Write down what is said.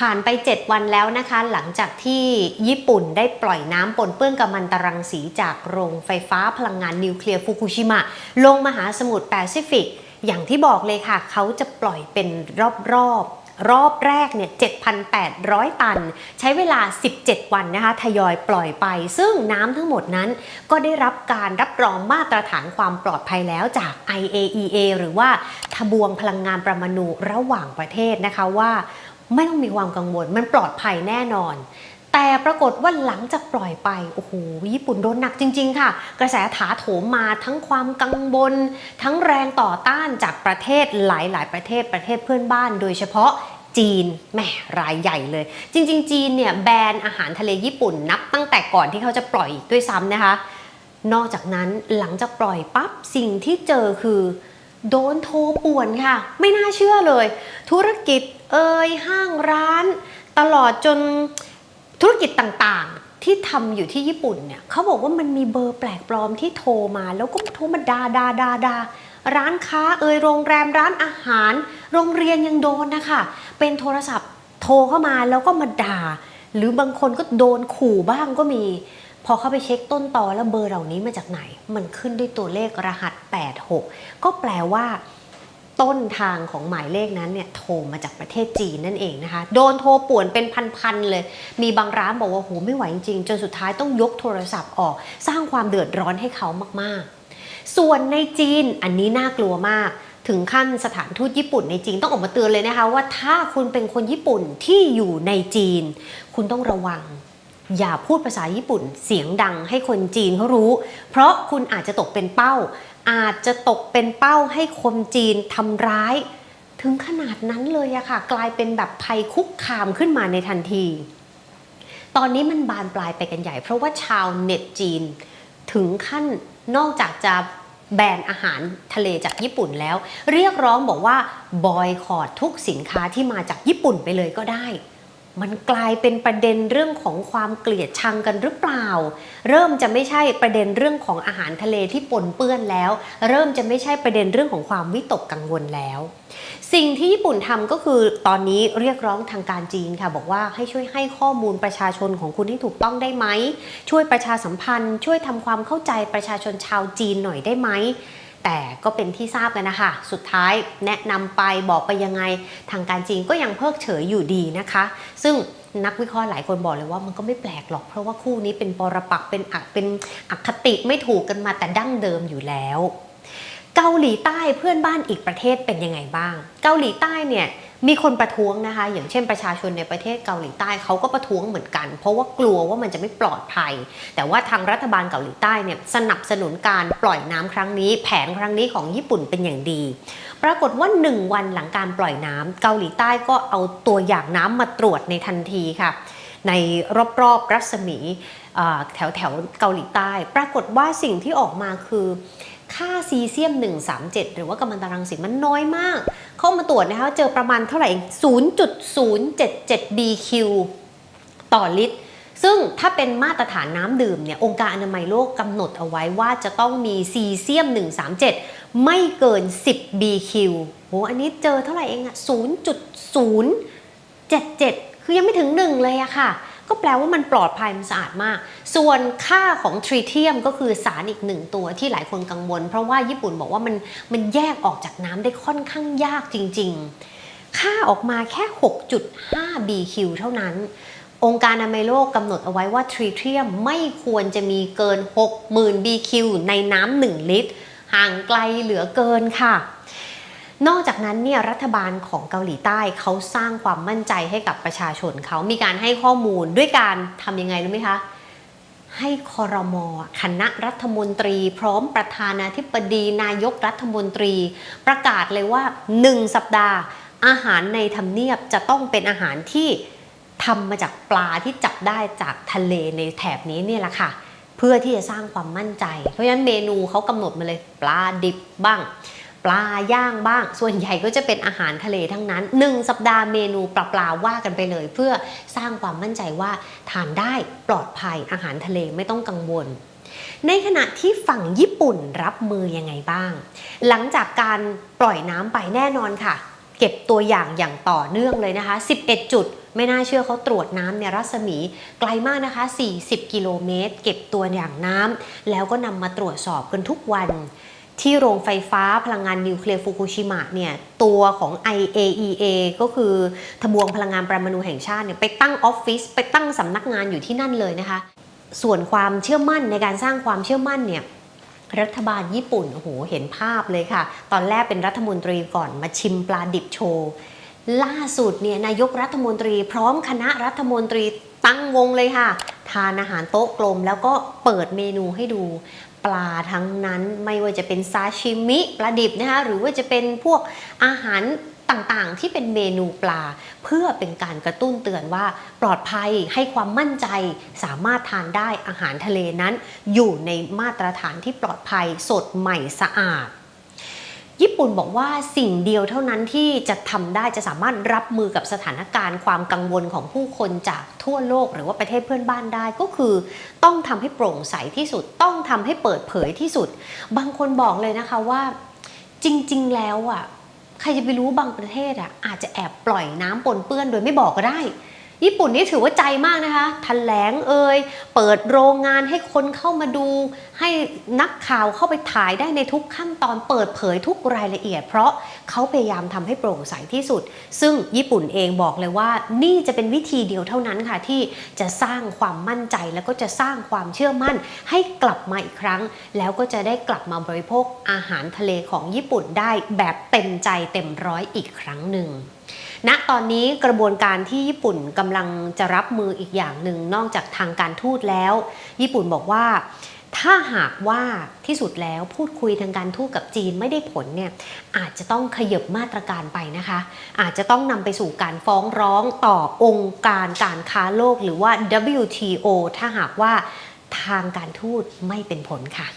ผ่านไป 7 วันแล้วนะคะ หลังจากที่ญี่ปุ่นได้ปล่อยน้ำปนเปื้อนกัมมันตรังสีจากโรงไฟฟ้าพลังงานนิวเคลียร์ฟุกุชิมะ ลงมหาสมุทรแปซิฟิก อย่างที่บอกเลยค่ะ เขาจะปล่อยเป็นรอบๆรอบแรกเนี่ย 7,800 ตัน ใช้เวลา 17 วันนะคะ ทยอยปล่อยไป ซึ่งน้ำทั้งหมดนั้น ก็ได้รับการรับรองมาตรฐานความปลอดภัยแล้วจาก IAEA หรือว่าทบวงพลังงานประมาณูระหว่างประเทศนะคะว่า ไม่ต้องมีความกังวล มันปลอดภัยแน่นอน แต่ปรากฏว่าหลังจากปล่อยไปโอ้โหญี่ปุ่นโดนหนักจริง ๆ ค่ะ กระแสถาโถมมาทั้งความกังวลทั้งแรงต่อต้านจากประเทศหลาย ๆ ประเทศประเทศเพื่อนบ้าน โดยเฉพาะจีนแหมรายใหญ่เลย จริง ๆ จีนเนี่ยแบนอาหารทะเลญี่ปุ่นนับตั้งแต่ก่อนที่เขาจะปล่อยด้วยซ้ำนะคะ นอกจากนั้นหลังจากปล่อยปั๊บสิ่งที่เจอคือ โดนโทรป่วนค่ะ ไม่น่าเชื่อเลย ธุรกิจเอ่ยห้างร้าน ตลอดจนธุรกิจต่างๆ ที่ทำอยู่ที่ญี่ปุ่นเนี่ยเขาบอกว่ามันมีเบอร์แปลกปลอมที่โทรมา แล้วก็โทรมาดาดาดาดาร้านค้าเอ่ยโรงแรมร้านอาหาร โรงเรียนยังโดนนะคะ เป็นโทรศัพท์โทรเข้ามาแล้วก็มาด่า หรือบางคนก็โดนขู่บ้างก็มี อเข้าไปเช็คต้นตอแล้วเบอร์เหล่านี้มาจากไหน มันขึ้นด้วยตัวเลขรหัส 86 ก็แปลว่า ต้นทางของหมายเลขนั้นเนี่ยโทรมาจากประเทศจีนนั่นเองนะคะ โดนโทรป่วนเป็นพันๆเลย มีบางร้านบอกว่าโหไม่ไหวจริงๆจนสุดท้ายต้องยกโทรศัพท์ออก สร้างความเดือดร้อนให้เขามากๆ ส่วนในจีนอันนี้น่ากลัวมากถึงขั้นสถานทูตญี่ปุ่นในจีนต้องออกมาเตือนเลยนะคะว่าถ้าคุณเป็นคนญี่ปุ่นที่อยู่ในจีน คุณต้องระวัง อย่าพูดภาษาญี่ปุ่นเสียงดังให้คนจีนเขารู้ เพราะคุณอาจจะตกเป็นเป้า อาจจะตกเป็นเป้าให้คนจีนทำร้าย ถึงขนาดนั้นเลยอะค่ะ กลายเป็นแบบภัยคุกคามขึ้นมาในทันที ตอนนี้มันบานปลายไปกันใหญ่ เพราะว่าชาวเน็ตจีน ถึงขั้นนอกจากจะแบนอาหารทะเลจากญี่ปุ่นแล้ว เรียกร้องบอกว่าบอยคอรดทุกสินค้าที่มาจากญี่ปุ่นไปเลยก็ได้ มันกลายเป็นประเด็นเรื่องของความเกลียดชังกันหรือเปล่า เริ่มจะไม่ใช่ประเด็นเรื่องของอาหารทะเลที่ปนเปื้อนแล้ว เริ่มจะไม่ใช่ประเด็นเรื่องของความวิตกกังวลแล้ว สิ่งที่ญี่ปุ่นทำก็คือตอนนี้เรียกร้องทางการจีนค่ะ บอกว่าให้ช่วยให้ข้อมูลประชาชนของคุณที่ถูกต้องได้ไหม ช่วยประชาสัมพันธ์ ช่วยทำความเข้าใจประชาชนชาวจีนหน่อยได้ไหม แต่ก็เป็นที่ทราบกันนะคะ สุดท้ายแนะนำไปบอกไปยังไง ทางการจีนก็ยังเพิกเฉยอยู่ดีนะคะ ซึ่งนักวิเคราะห์หลายคนบอกเลยว่ามันก็ไม่แปลกหรอก เพราะว่าคู่นี้เป็นปรปักเป็นอักเป็นอคติไม่ถูกกันมาแต่ดั้งเดิมอยู่แล้ว เกาหลีใต้เพื่อนบ้านอีกประเทศเป็นยังไงบ้าง เกาหลีใต้เนี่ย มีคนประท้วงนะคะ อย่างเช่นประชาชนในประเทศเกาหลีใต้เขาก็ประท้วงเหมือนกัน เพราะว่ากลัวว่ามันจะไม่ปลอดภัย แต่ว่าทางรัฐบาลเกาหลีใต้เนี่ยสนับสนุนการปล่อยน้ำครั้งนี้ แผนครั้งนี้ของญี่ปุ่นเป็นอย่างดี ปรากฏว่า 1 วันหลังการปล่อยน้ำเกาหลีใต้ก็เอาตัวอย่างน้ำมาตรวจในทันทีค่ะ ในรอบๆรัศมีแถวแถวเกาหลีใต้ ปรากฏว่าสิ่งที่ออกมาคือค่าซีเซียม 137 หรือว่ากัมมันตรังสีมันน้อยมาก เข้ามาตรวจนะคะเจอประมาณเท่าไหร่ 0.077 BQ ต่อลิตร ซึ่งถ้าเป็นมาตรฐานน้ำดื่มเนี่ยองค์การอนามัยโลกกำหนดเอาไว้ว่าจะต้องมีซีเซียม 137 ไม่เกิน 10 BQ โหอันนี้เจอเท่าไหร่เองอะ0.077 คือยังไม่ถึง 1 เลยอะค่ะ ก็แปลว่ามันปลอดภัยมันสะอาดมาก ส่วนค่าของทริเทียมก็คือสารอีกหนึ่งตัวที่หลายคนกังวล เพราะว่าญี่ปุ่นบอกว่ามันมันแยกออกจากน้ำได้ค่อนข้างยากจริง ๆ ค่าออกมาแค่ 6.5 BQ เท่านั้น องค์การอนามัยโลกกำหนดเอาไว้ว่าทริเทียมไม่ควรจะมีเกิน 60,000 BQ ในน้ำ1ลิตร ห่างไกลเหลือเกินค่ะ นอกจากนั้นเนี่ยรัฐบาลของเกาหลีใต้เขาสร้างความมั่นใจให้กับประชาชนเขามีการให้ข้อมูลด้วยการทำยังไงรู้ไหมคะให้คอรมอคณะรัฐมนตรี พร้อมประธานาธิบดีนายกรัฐมนตรี ประกาศเลยว่า 1 สัปดาห์ อาหารในทำเนียบจะต้องเป็นอาหารที่ทำมาจากปลาที่จับได้จากทะเลในแถบนี้เนี่ยแหละค่ะ เพื่อที่จะสร้างความมั่นใจ เพราะฉะนั้นเมนูเขากำหนดมาเลยปลาดิบบ้าง ปลาย่างบ้าง ส่วนใหญ่ก็จะเป็นอาหารทะเลทั้งนั้น 1 สัปดาห์เมนูปลาปลาว่ากันไปเลย เพื่อสร้างความมั่นใจว่าทานได้ปลอดภัยอาหารทะเลไม่ต้องกังวล ในขณะที่ฝั่งญี่ปุ่นรับมือยังไงบ้าง หลังจากการปล่อยน้ำไปแน่นอนค่ะ เก็บตัวอย่างอย่างต่อเนื่องเลยนะคะ 11 จุดไม่น่าเชื่อเขาตรวจน้ำเนี่ยรัศมีไกลมากนะคะ 40 กิโลเมตร เก็บตัวอย่างน้ำแล้วก็นำมาตรวจสอบกันทุกวัน ที่โรงไฟฟ้าพลังงานนิวเคลียร์ฟุกุชิมะเนี่ยตัวของ IAEA ก็คือทบวงพลังงานปรมาณูแห่งชาติเนี่ยไปตั้งออฟฟิศไปตั้งสำนักงานอยู่ที่นั่นเลยนะคะ ส่วนความเชื่อมั่นในการสร้างความเชื่อมั่นเนี่ยรัฐบาลญี่ปุ่นโอ้โหเห็นภาพเลยค่ะ ตอนแรกเป็นรัฐมนตรีก่อนมาชิมปลาดิบโชว์ล่าสุดเนี่ยนายกรัฐมนตรีพร้อมคณะรัฐมนตรีตั้งวงเลยค่ะ ทานอาหารโต๊ะกลมแล้วก็เปิดเมนูให้ดู ปลาทั้งนั้นไม่ว่าจะเป็นซาชิมิปลาดิบนะคะหรือว่าจะเป็นพวกอาหารต่างๆ ที่เป็นเมนูปลา เพื่อเป็นการกระตุ้นเตือนว่าปลอดภัยให้ความมั่นใจ สามารถทานได้อาหารทะเลนั้น อยู่ในมาตรฐานที่ปลอดภัยสดใหม่สะอาด ญี่ปุ่นบอกว่าสิ่งเดียวเท่านั้นที่จะทำได้จะสามารถรับมือกับสถานการณ์ความกังวลของผู้คนจากทั่วโลก หรือว่าประเทศเพื่อนบ้านได้ก็คือ ต้องทำให้โปร่งใสที่สุด ต้องทำให้เปิดเผยที่สุด บางคนบอกเลยนะคะว่าจริง ๆ แล้วอะใครจะไปรู้บางประเทศอะอาจจะแอบปล่อยน้ำปนเปื้อนโดยไม่บอกก็ได้ ญี่ปุ่นนี่ถือว่าใจมากนะคะแถลงเอ่ยเปิดโรงงานให้คนเข้ามาดู ให้นักข่าวเข้าไปถ่ายได้ในทุกขั้นตอนเปิดเผยทุกรายละเอียด เพราะเขาพยายามทำให้โปร่งใสที่สุด ซึ่งญี่ปุ่นเองบอกเลยว่า นี่จะเป็นวิธีเดียวเท่านั้นค่ะที่จะสร้างความมั่นใจแล้วก็จะสร้างความเชื่อมั่นให้กลับมาอีกครั้ง แล้วก็จะได้กลับมาบริโภคอาหารทะเลของญี่ปุ่นได้แบบเต็มใจเต็มร้อยอีกครั้งหนึ่ง ณตอนนี้กระบวนการที่ญี่ปุ่นกำลังจะรับมืออีกอย่างหนึ่งนอกจากทางการทูตแล้ว ญี่ปุ่นบอกว่าถ้าหากว่าที่สุดแล้วพูดคุยทางการทูตกับจีนไม่ได้ผลเนี่ยอาจจะต้องขยบมาตรการไปนะคะ อาจจะต้องนำไปสู่การฟ้องร้องต่อองค์การการค้าโลกหรือว่า WTO ถ้าหากว่าทางการทูตไม่เป็นผลค่ะ